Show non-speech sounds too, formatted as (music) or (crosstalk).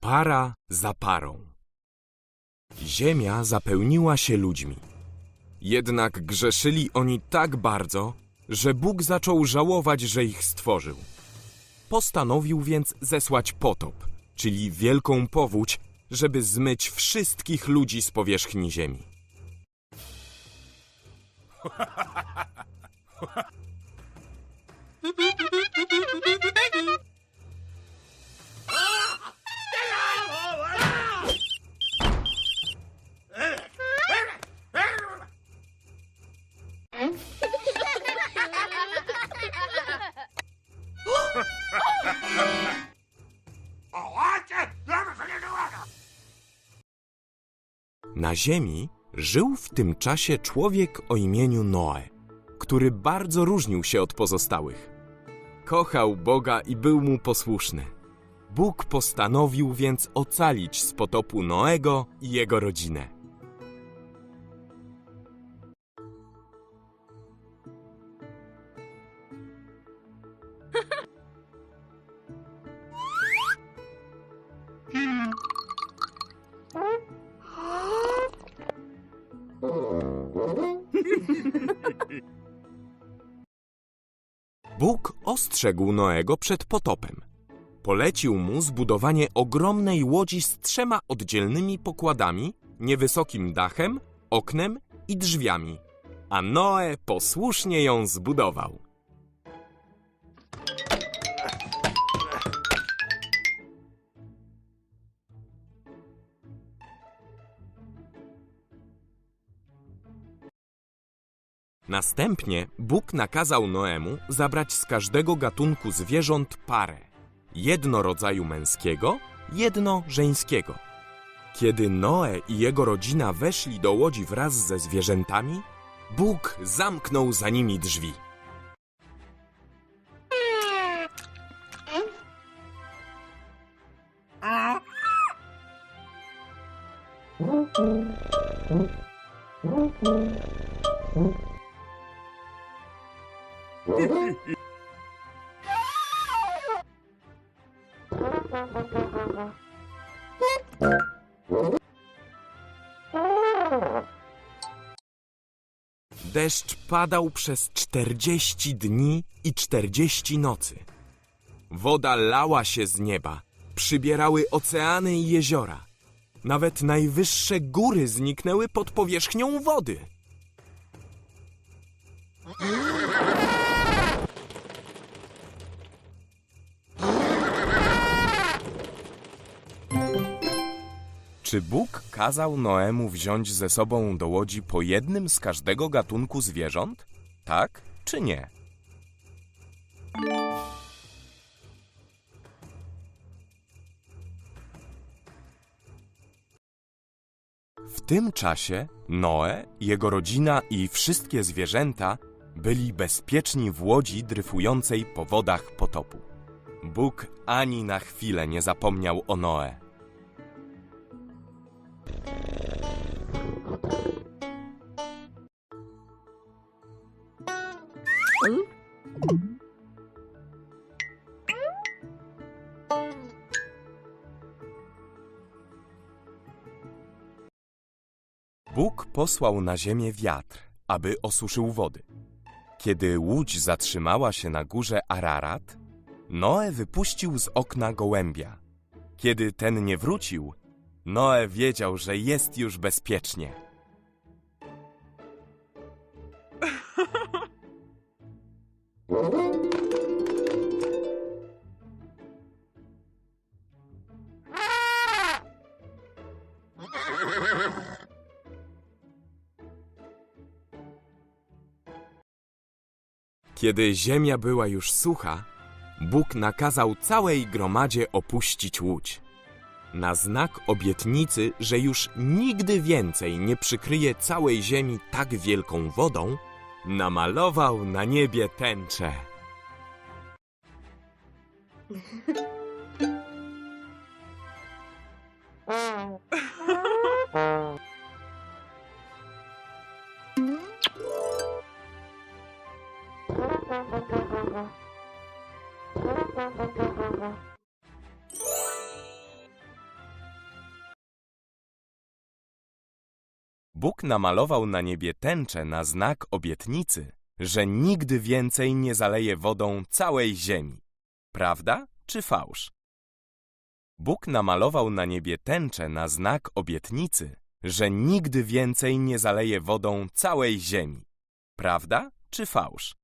Para za parą. Ziemia zapełniła się ludźmi. Jednak grzeszyli oni tak bardzo, że Bóg zaczął żałować, że ich stworzył. Postanowił więc zesłać potop, czyli wielką powódź, żeby zmyć wszystkich ludzi z powierzchni ziemi. (laughs) Na ziemi żył w tym czasie człowiek o imieniu Noe, który bardzo różnił się od pozostałych. Kochał Boga i był mu posłuszny. Bóg postanowił więc ocalić z potopu Noego i jego rodzinę. (laughs) Bóg ostrzegł Noego przed potopem. Polecił mu zbudowanie ogromnej łodzi z trzema oddzielnymi pokładami, niewysokim dachem, oknem i drzwiami. A Noe posłusznie ją zbudował. Następnie Bóg nakazał Noemu zabrać z każdego gatunku zwierząt parę. Jedno rodzaju męskiego, jedno żeńskiego. Kiedy Noe i jego rodzina weszli do łodzi wraz ze zwierzętami, Bóg zamknął za nimi drzwi. Deszcz padał przez czterdzieści dni i czterdzieści nocy. Woda lała się z nieba, przybierały oceany i jeziora. Nawet najwyższe góry zniknęły pod powierzchnią wody. Czy Bóg kazał Noemu wziąć ze sobą do łodzi po jednym z każdego gatunku zwierząt? Tak czy nie? W tym czasie Noe, jego rodzina i wszystkie zwierzęta byli bezpieczni w łodzi dryfującej po wodach potopu. Bóg ani na chwilę nie zapomniał o Noe. Bóg posłał na ziemię wiatr, aby osuszył wody. Kiedy łódź zatrzymała się na górze Ararat, Noe wypuścił z okna gołębia. Kiedy ten nie wrócił, Noe wiedział, że jest już bezpiecznie. Kiedy ziemia była już sucha, Bóg nakazał całej gromadzie opuścić łódź. Na znak obietnicy, że już nigdy więcej nie przykryje całej ziemi tak wielką wodą, namalował na niebie tęczę. (laughs) Bóg namalował na niebie tęczę na znak obietnicy, że nigdy więcej nie zaleje wodą całej ziemi. Prawda czy fałsz? Bóg namalował na niebie tęczę na znak obietnicy, że nigdy więcej nie zaleje wodą całej ziemi. Prawda czy fałsz?